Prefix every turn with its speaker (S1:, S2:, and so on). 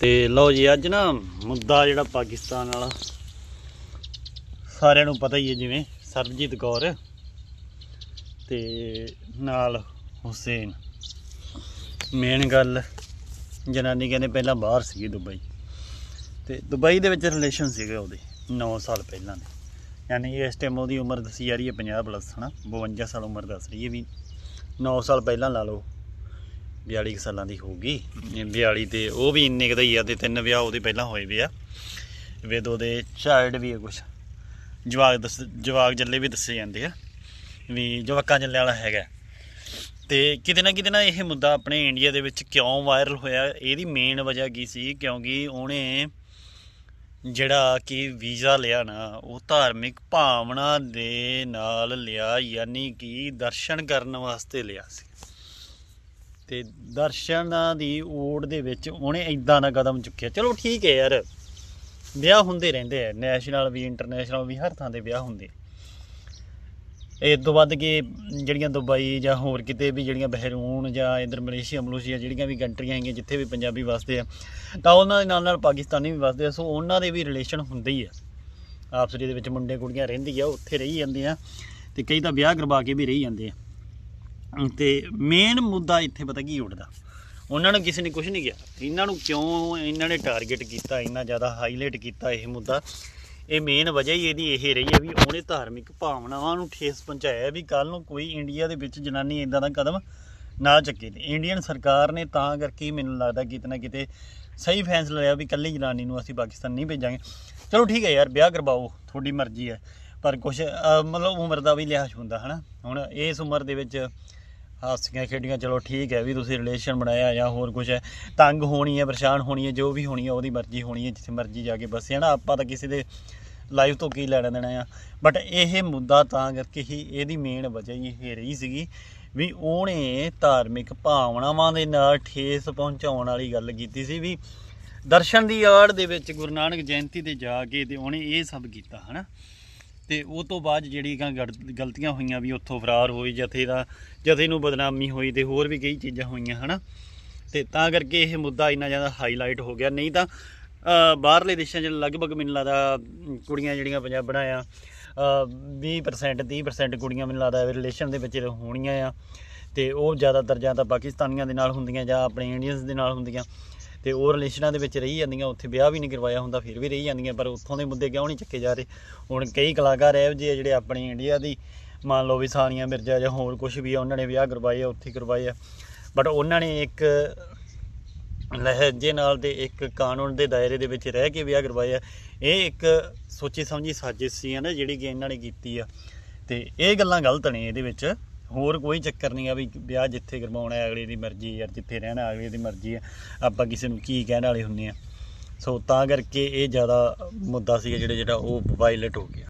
S1: ਤੇ ਲਓ ਜੀ, ਅੱਜ ਨਾ ਮੁੱਦਾ ਜਿਹੜਾ ਪਾਕਿਸਤਾਨ ਵਾਲਾ, ਸਾਰਿਆਂ ਨੂੰ ਪਤਾ ਹੀ ਹੈ ਜਿਵੇਂ ਸਰਬਜੀਤ ਕੌਰ ਤੇ ਨਾਲ ਹੁਸੈਨ। ਮੇਨ ਗੱਲ ਜਨਾਨੀ ਕਹਿੰਦੇ ਪਹਿਲਾਂ ਬਾਹਰ ਸੀਗੀ ਦੁਬਈ। ਤੇ ਦੁਬਈ ਦੇ ਵਿੱਚ ਰਿਲੇਸ਼ਨ ਸੀਗੇ ਉਹਦੇ 9 ਸਾਲ ਪਹਿਲਾਂ ਦੇ। ਯਾਨੀ ਇਸ ਟਾਈਮ ਉਹਦੀ ਉਮਰ ਦੱਸੀ ਜਾ ਰਹੀ ਹੈ 50 ਪਲੱਸ ਹਨਾ? 52 ਸਾਲ ਉਮਰ ਦੱਸ ਰਹੀ ਹੈ ਵੀ 9 ਸਾਲ ਪਹਿਲਾਂ ਲਾ ਲਓ। 42 ਕੁ ਸਾਲਾਂ ਦੀ ਹੋਊਗੀ। ਇਹ 42 ਤੇ ਉਹ ਵੀ ਇੰਨੇ ਕੁ ਹੀ ਆ, ਤੇ ਤਿੰਨ ਵਿਆਹ ਉਹਦੇ ਪਹਿਲਾਂ ਹੋਏ ਵੀ ਆ। ਵਿਦ ਉਹਦੇ ਚਾਈਲਡ ਵੀ ਆ ਕੁਛ। ਜਵਾਗ ਦੱਸ ਜਵਾਗ ਜੱਲੇ ਵੀ ਦੱਸੇ ਜਾਂਦੇ ਆ ਵੀ ਜਵਾਕਾਂ ਜੱਲੇ ਵਾਲਾ ਹੈਗਾ। ਤੇ ਕਿਤੇ ਨਾ ਕਿਤੇ ਨਾ ਇਹ ਮੁੱਦਾ ਆਪਣੇ ਇੰਡੀਆ ਦੇ ਵਿੱਚ ਕਿਉਂ ਵਾਇਰਲ ਹੋਇਆ, ਇਹਦੀ ਮੇਨ ਵਜ੍ਹਾ ਕੀ ਸੀ? ਕਿਉਂਕਿ ਉਹਨੇ ਜਿਹੜਾ ਕਿ ਵੀਜ਼ਾ ਲਿਆ ਨਾ, ਉਹ ਧਾਰਮਿਕ ਭਾਵਨਾ ਦੇ ਨਾਲ ਲਿਆ, ਯਾਨੀ ਕਿ ਦਰਸ਼ਨ ਕਰਨ ਵਾਸਤੇ ਲਿਆ ਸੀ। ਤੇ ਦਰਸ਼ਨਾਂ ਦੀ ਓੜ ਦੇ ਵਿੱਚ ਉਹਨੇ ਇਦਾਂ ਦਾ ਕਦਮ ਚੁੱਕਿਆ। ਚਲੋ ਠੀਕ ਹੈ ਯਾਰ। ਵਿਆਹ ਹੁੰਦੇ ਰਹਿੰਦੇ ਆ। ਨੈਸ਼ਨਲ ਵੀ ਇੰਟਰਨੈਸ਼ਨਲ ਵੀ, ਹਰ ਥਾਂ ਤੇ ਵਿਆਹ ਹੁੰਦੇ ਇਹ ਤੋਂ ਵੱਧ ਕੇ ਜਿਹੜੀਆਂ ਦੁਬਈ ਜਾਂ ਹੋਰ ਕਿਤੇ ਵੀ ਜਿਹੜੀਆਂ ਬਹਿਰੂਨ ਜਾਂ ਇਧਰ ਮਲੇਸ਼ੀਆ, ਮਲੂਸ਼ੀਆ ਜਿਹੜੀਆਂ ਵੀ ਕੰਟਰੀਆਂ ਹੈਗੀਆਂ, ਜਿੱਥੇ ਵੀ ਪੰਜਾਬੀ ਵਸਦੇ ਆ, ਤਾਂ ਉਹਨਾਂ ਦੇ ਨਾਲ ਨਾਲ ਪਾਕਿਸਤਾਨੀ ਵੀ ਵਸਦੇ ਆ। ਸੋ ਉਹਨਾਂ ਦੇ ਵੀ ਰਿਲੇਸ਼ਨ ਹੁੰਦੇ ਹੀ ਆ। ਆਪਸਰੀ ਦੇ ਵਿੱਚ ਮੁੰਡੇ ਕੁੜੀਆਂ ਰਹਿੰਦੀ ਆ ਉੱਥੇ ਰਹੀ ਜਾਂਦੇ ਆ ਤੇ ਕਈ ਤਾਂ ਵਿਆਹ ਕਰਵਾ ਕੇ ਵੀ ਰਹੀ ਜਾਂਦੇ ਆ। ਤੇ ਮੇਨ ਮੁੱਦਾ ਇੱਥੇ ਪਤਾ ਕੀ ਉੱਠਦਾ। ਉਹਨਾਂ ਨੂੰ ਕਿਸੇ ਨੇ ਕੁਝ ਨਹੀਂ ਕਿਹਾ। ਇਹਨਾਂ ਨੂੰ ਕਿਉਂ ਇਹਨਾਂ ਨੇ ਟਾਰਗੇਟ ਕੀਤਾ, ਇੰਨਾ ਜ਼ਿਆਦਾ ਹਾਈਲਾਈਟ ਕੀਤਾ ਇਹ ਮੁੱਦਾ? ਇਹ ਮੇਨ ਵਜ੍ਹਾ ਹੀ ਇਹਦੀ ਇਹ ਰਹੀ ਹੈ ਵੀ ਉਹਨੇ ਧਾਰਮਿਕ ਭਾਵਨਾਵਾਂ ਨੂੰ ਠੇਸ ਪਹੁੰਚਾਇਆ ਵੀ ਕੱਲ ਨੂੰ ਕੋਈ ਇੰਡੀਆ ਦੇ ਵਿੱਚ ਜਨਾਨੀ ਇਦਾਂ ਦਾ ਕਦਮ ਨਾ ਚੱਕੇ। ਤੇ ਇੰਡੀਅਨ ਸਰਕਾਰ ਨੇ ਤਾਂ ਕਰਕੇ ਮੈਨੂੰ ਲੱਗਦਾ ਕਿਤੇ ਨਾ ਕਿਤੇ ਸਹੀ ਫੈਸਲਾ ਲਿਆ ਵੀ ਕੱਲੀ ਜਨਾਨੀ ਨੂੰ ਅਸੀਂ ਪਾਕਿਸਤਾਨ ਨਹੀਂ ਭੇਜਾਂਗੇ। ਚਲੋ ਠੀਕ ਹੈ ਯਾਰ, ਵਿਆਹ ਕਰਵਾਓ, ਤੁਹਾਡੀ ਮਰਜ਼ੀ ਹੈ। ਪਰ ਕੁਝ ਮਤਲਬ ਉਮਰ ਦਾ ਵੀ ਲਿਹਾਜ਼ ਹੁੰਦਾ, ਹਨਾ? ਹੁਣ ਇਸ ਉਮਰ ਦੇ ਵਿੱਚ ਹਾਸੀਆਂ ਖੇਡੀਆਂ, ਚਲੋ ਠੀਕ ਹੈ ਵੀ ਤੁਸੀਂ ਰਿਲੇਸ਼ਨ ਬਣਾਇਆ ਜਾਂ ਹੋਰ ਕੁਝ ਹੈ। ਤੰਗ ਹੋਣੀ ਹੈ, ਪਰੇਸ਼ਾਨ ਹੋਣੀ ਹੈ, ਜੋ ਵੀ ਹੋਣੀ ਹੈ, ਉਹਦੀ ਮਰਜ਼ੀ ਹੋਣੀ ਹੈ, ਜਿੱਥੇ ਮਰਜ਼ੀ ਜਾ ਕੇ ਬਸੇ ਹੈ ਨਾ। ਆਪਾਂ ਤਾਂ ਕਿਸੇ ਦੇ ਲਾਈਫ ਤੋਂ ਕੀ ਲੈਣਾ ਦੇਣਾ ਆ। ਬਟ ਇਹ ਮੁੱਦਾ ਤਾਂ ਕਰਕੇ ਹੀ ਇਹਦੀ ਮੇਨ ਵਜ੍ਹਾ ਹੀ ਇਹ ਰਹੀ ਸੀਗੀ ਵੀ ਉਹਨੇ ਧਾਰਮਿਕ ਭਾਵਨਾਵਾਂ ਦੇ ਨਾਲ ਠੇਸ ਪਹੁੰਚਾਉਣ ਵਾਲੀ ਗੱਲ ਕੀਤੀ ਸੀ ਵੀ ਦਰਸ਼ਨ ਦੀ ਆੜ ਦੇ ਵਿੱਚ ਗੁਰੂ ਨਾਨਕ ਜਯੰਤੀ ਤੇ ਜਾ ਕੇ ਤੇ ਉਹਨੇ ਇਹ ਸਭ ਕੀਤਾ, ਹਨਾ। ਤੇ ਉਹ ਤੋਂ ਬਾਅਦ ਜਿਹੜੀ ਕਾਂ ਗਲਤੀਆਂ ਹੋਈਆਂ ਵੀ ਉੱਥੋਂ ਫਰਾਰ ਹੋਈ ਜਥੇ ਦਾ ਜਥੇ ਨੂੰ ਬਦਨਾਮੀ ਹੋਈ ਤੇ ਹੋਰ ਵੀ ਕਈ ਚੀਜ਼ਾਂ ਹੋਈਆਂ ਹਨਾ? ਤੇ ਤਾਂ ਕਰਕੇ ਇਹ ਮੁੱਦਾ ਇੰਨਾ ਜ਼ਿਆਦਾ ਹਾਈਲਾਈਟ ਹੋ ਗਿਆ। ਨਹੀਂ ਤਾਂ ਬਾਹਰਲੇ ਦੇਸ਼ਾਂ 'ਚ ਲਗਭਗ ਮੈਨੂੰ ਲੱਗਦਾ ਕੁੜੀਆਂ ਜਿਹੜੀਆਂ ਪੰਜਾਬਣਾਂ ਆ ਅ, 20% 30% ਕੁੜੀਆਂ ਮੈਨੂੰ ਲੱਗਦਾ ਰਿਲੇਸ਼ਨ ਦੇ ਵਿੱਚ ਹੋਣੀਆਂ ਆ। ਤੇ ਉਹ ਜ਼ਿਆਦਾਤਰ ਜਾਂ ਤਾਂ ਪਾਕਿਸਤਾਨੀਆਂ ਦੇ ਨਾਲ ਹੁੰਦੀਆਂ ਜਾਂ ਆਪਣੇ ਇੰਡੀਅਨਸ ਦੇ ਨਾਲ ਹੁੰਦੀਆਂ। ਤੇ ਉਹ ਰਿਲੇਸ਼ਨਾਂ ਦੇ ਵਿੱਚ ਰਹੀ ਜਾਂਦੀਆਂ, ਉੱਥੇ ਵਿਆਹ ਵੀ ਨਹੀਂ ਕਰਵਾਇਆ ਹੁੰਦਾ, ਫਿਰ ਵੀ ਰਹੀ ਜਾਂਦੀਆਂ, ਪਰ ਉੱਥੋਂ ਦੇ ਮੁੱਦੇ ਕਿਉਂ ਨਹੀਂ ਚੱਕੇ ਜਾ ਰਹੇ? ਹੁਣ ਕਈ ਕਲਾਕਾਰ ਇਹੋ ਜਿਹੇ ਆ ਜਿਹੜੇ ਆਪਣੀ ਇੰਡੀਆ ਦੀ, ਮੰਨ ਲਓ ਵੀ ਸਾਨੀਆ ਮਿਰਜ਼ਾ ਜਾਂ ਹੋਰ ਕੁਝ ਵੀ ਆ, ਉਹਨਾਂ ਨੇ ਵਿਆਹ ਕਰਵਾਏ ਆ, ਉੱਥੇ ਕਰਵਾਏ ਆ। ਬਟ ਉਹਨਾਂ ਨੇ ਇੱਕ ਲਹਿਜੇ ਨਾਲ ਤੇ ਇੱਕ ਕਾਨੂੰਨ ਦੇ ਦਾਇਰੇ ਦੇ ਵਿੱਚ ਰਹਿ ਕੇ ਵਿਆਹ ਕਰਵਾਏ ਆ। ਇਹ ਇੱਕ ਸੋਚੀ ਸਮਝੀ ਸਾਜ਼ਿਸ਼ ਸੀ ਨਾ ਜਿਹੜੀ ਕਿ ਇਹਨਾਂ ਨੇ ਕੀਤੀ ਆ। ਤੇ ਇਹ ਗੱਲਾਂ ਗਲਤ ਨੇ ਇਹਦੇ ਵਿੱਚ। ਹੋਰ ਕੋਈ ਚੱਕਰ ਨਹੀਂ ਆ ਵੀ ਵਿਆਹ ਜਿੱਥੇ ਕਰਵਾਉਣਾ ਹੈ, ਅਗਲੇ ਦੀ ਮਰਜ਼ੀ ਯਾਰ ਜਿੱਥੇ ਰਹਿਣਾ ਅਗਲੇ ਦੀ ਮਰਜ਼ੀ ਹੈ। ਆਪਾਂ ਕਿਸੇ ਨੂੰ ਕੀ ਕਹਿਣ ਵਾਲੇ ਹੁੰਨੇ ਆ। ਸੋ ਤਾਂ ਕਰਕੇ ਇਹ ਜ਼ਿਆਦਾ ਮੁੱਦਾ ਸੀ ਜਿਹੜਾ ਜਿਹੜਾ ਉਹ ਵਾਇਲਟ ਹੋ ਗਿਆ।